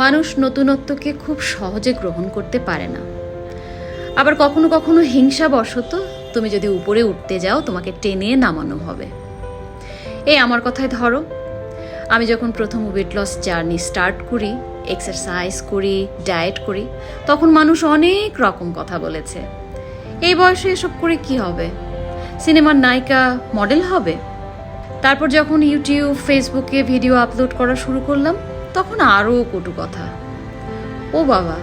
মানুষ নতুনত্বকে খুব সহজে গ্রহণ করতে পারে না। আবার কখনো কখনো হিংসা বশত তুমি যদি উপরে উঠতে যাও, তোমাকে টেনে নামানো হবে। এই আমার কথায় ধরো, আমি যখন প্রথম ওয়েট লস জার্নি স্টার্ট করি এক্সারসাইজ করি ডায়েট করি, তখন মানুষ অনেক রকম কথা বলেছে। এই বয়সে এসব করে কি হবে? সিনেমার নায়িকা মডেল হবে? তারপর যখন ইউটিউব ফেসবুকে ভিডিও আপলোড করা শুরু করলাম তখন আরও কটু কথা। ও বাবা,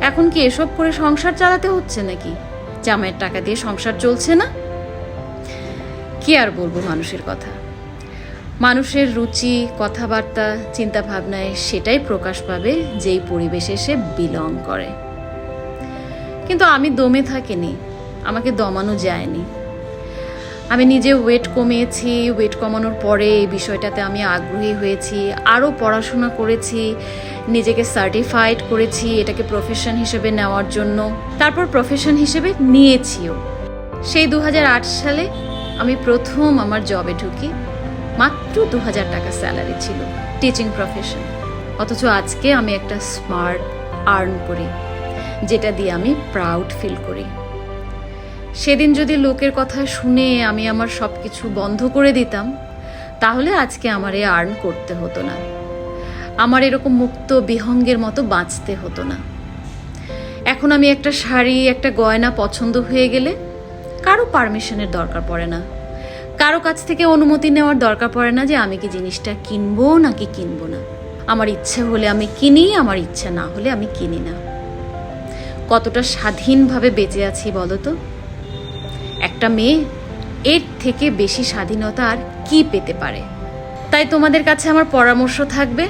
এখন কি এসব করে সংসার চালাতে হচ্ছে নাকি? জামাইয়ের টাকা দিয়ে সংসার চলছে না? কি আর বলব মানুষের কথা। মানুষের রুচি, কথাবার্তা চিন্তা ভাবনায় সেটাই প্রকাশ পাবে যেই পরিবেশে সে বিলং করে। কিন্তু আমি দমে থাকিনি, আমাকে দমানো যায়নি। আমি নিজে ওয়েট কমিয়েছি ওয়েট কমানোর পরে এই বিষয়টাতে আমি আগ্রহী হয়েছি, আরও পড়াশোনা করেছি, নিজেকে সার্টিফাইড করেছি, এটাকে প্রফেশন হিসেবে নেওয়ার জন্য, তারপর প্রফেশন হিসেবে নিয়েছিও। সেই দু হাজার আট সালে আমি প্রথম আমার জবে ঢুকি, মাত্র দু হাজার টাকা স্যালারি ছিল টিচিং প্রফেশন অথচ আজকে আমি একটা স্মার্ট আর্ন করি, যেটা দিয়ে আমি প্রাউড ফিল করি। সেদিন যদি লোকের কথা শুনে আমি আমার সব কিছু বন্ধ করে দিতাম, তাহলে আজকে আমার এ আর্ন করতে হতো না। আমার এরকম মুক্ত বিহঙ্গের মতো বাঁচতে হতো না। এখন আমি একটা শাড়ি, একটা গয়না পছন্দ হয়ে গেলে কারও পারমিশনের দরকার পড়ে না। কারও কাছ থেকে অনুমতি নেওয়ার দরকার পড়ে না যে আমি কি জিনিসটা কিনবো নাকি কিনবো না। আমার ইচ্ছে হলে আমি কিনি, আমার ইচ্ছা না হলে আমি কিনি না। কতটা স্বাধীনভাবে বেঁচে আছি বলো তো? একটা মেয়ে, এর থেকে বেশি স্বাধীনতা আর কি পেতে পারে? তাই তোমাদের কাছে আমার পরামর্শ থাকবে,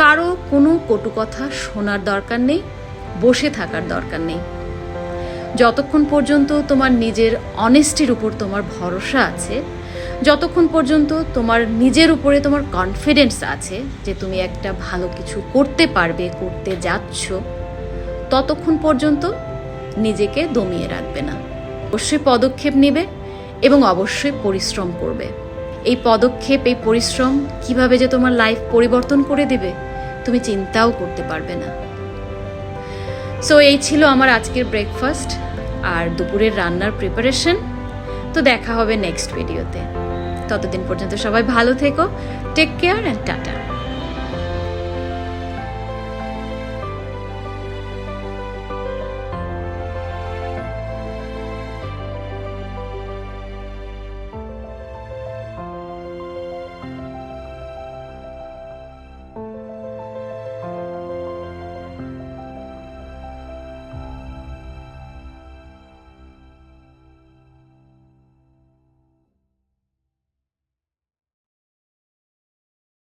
কারও কোনো কটু কথা শোনার দরকার নেই, বসে থাকার দরকার নেই। যতক্ষণ পর্যন্ত তোমার নিজের অনেস্টির উপর তোমার ভরসা আছে, যতক্ষণ পর্যন্ত তোমার নিজের উপরে তোমার কনফিডেন্স আছে যে তুমি একটা ভালো কিছু করতে পারবে, করতে যাচ্ছ, ততক্ষণ পর্যন্ত নিজেকে দমিয়ে রাখবে না। অবশ্যই পদক্ষেপ নেবে এবং অবশ্যই পরিশ্রম করবে। এই পদক্ষেপ, এই পরিশ্রম কীভাবে যে তোমার লাইফ পরিবর্তন করে দেবে, তুমি চিন্তাও করতে পারবে না। সো এই ছিল আমার আজকের ব্রেকফাস্ট আর দুপুরের রান্নার প্রিপারেশন তো দেখা হবে নেক্সট ভিডিওতে ততদিন পর্যন্ত সবাই ভালো থেকো। Take care and tata.